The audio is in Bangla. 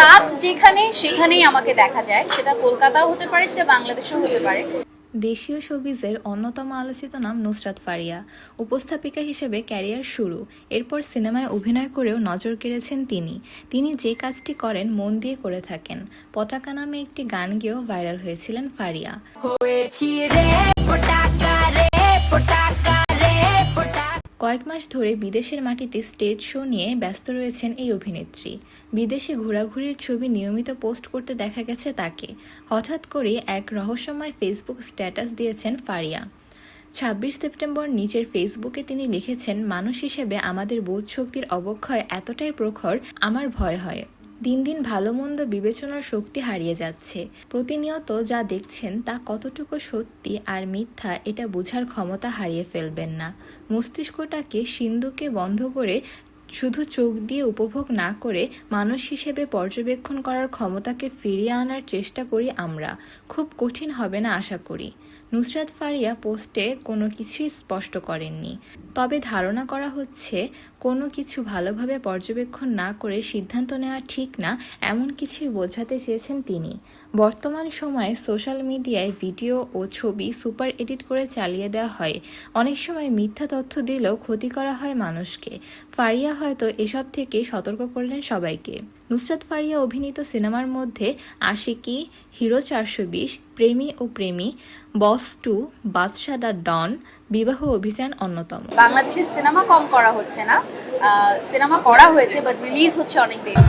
কাজ যেখানে সেখানেই আমাকে দেখা যায়। সেটা কলকাতাও হতে পারে সেটা বাংলাদেশও হতে পারে। দেশীয় শোবিজের অন্যতম আলোচিত নাম নুসরাত ফারিয়া উপস্থাপিকা হিসেবে ক্যারিয়ার শুরু। এরপর সিনেমায় অভিনয় করেও নজর কেড়েছেন তিনি। তিনি যে কাজটি করেন মন দিয়ে করে থাকেন। পটাকা নামে একটি গান গেয়েও ভাইরাল হয়েছিলেন ফারিয়া। হয়েছি রে পটাকা রে পটাকা রে পটাকা কয়েক মাস ধরে বিদেশের মাটিতে স্টেজ শো নিয়ে ব্যস্ত রয়েছেন এই অভিনেত্রী। বিদেশে ঘোরাঘুরির ছবি নিয়মিত পোস্ট করতে দেখা গেছে তাকে। হঠাৎ করে এক রহস্যময় ফেসবুক স্ট্যাটাস দিয়েছেন ফারিয়া। ছাব্বিশ সেপ্টেম্বর নিজের ফেসবুকে তিনি লিখেছেন, মানুষ হিসেবে আমাদের বোধ শক্তির অবক্ষয় এতটাই প্রখর, আমার ভয় হয়। দিন দিন ভালো মন্দ বিবেচনার শক্তি হারিয়ে যাচ্ছে। প্রতিনিয়ত যা দেখছেন তা কতটুকু সত্যি আর মিথ্যা এটা বোঝার ক্ষমতা হারিয়ে ফেলবেন না। মস্তিষ্কটাকে সিন্ধুকে বন্ধ করে শুধু চোখ দিয়ে উপভোগ না করে মানুষ হিসেবে পর্যবেক্ষণ করার ক্ষমতাকে ফিরিয়ে আনার চেষ্টা করি আমরা। খুব কঠিন হবে না আশা করি। নুসরাত ফারিয়া পোস্টে কোনো কিছুই স্পষ্ট করেননি। তবে ধারণা করা হচ্ছে, কোনো কিছু ভালোভাবে পর্যবেক্ষণ না করে সিদ্ধান্ত নেওয়া ঠিক না, এমন কিছুই বোঝাতে চেয়েছেন তিনি। বর্তমান সময়ে সোশ্যাল মিডিয়ায় ভিডিও ও ছবি সুপার এডিট করে চালিয়ে দেওয়া হয়। অনেক সময় মিথ্যা তথ্য দিলেও ক্ষতি করা হয় মানুষকে। ফারিয়া হয়তো এসব থেকে সতর্ক করলেন সবাইকে। নুসরাত ফারিয়া অভিনীত সিনেমার মধ্যে আশিকি, হিরো চারশো বিশ, প্রেমী ও প্রেমী, বস টু বাদশাদা ডন, বিবাহ অভিযান অন্যতম। বাংলাদেশের সিনেমা কম করা হচ্ছে না। সিনেমা করা হয়েছে বাট রিলিজ হচ্ছে অনেক দেরি।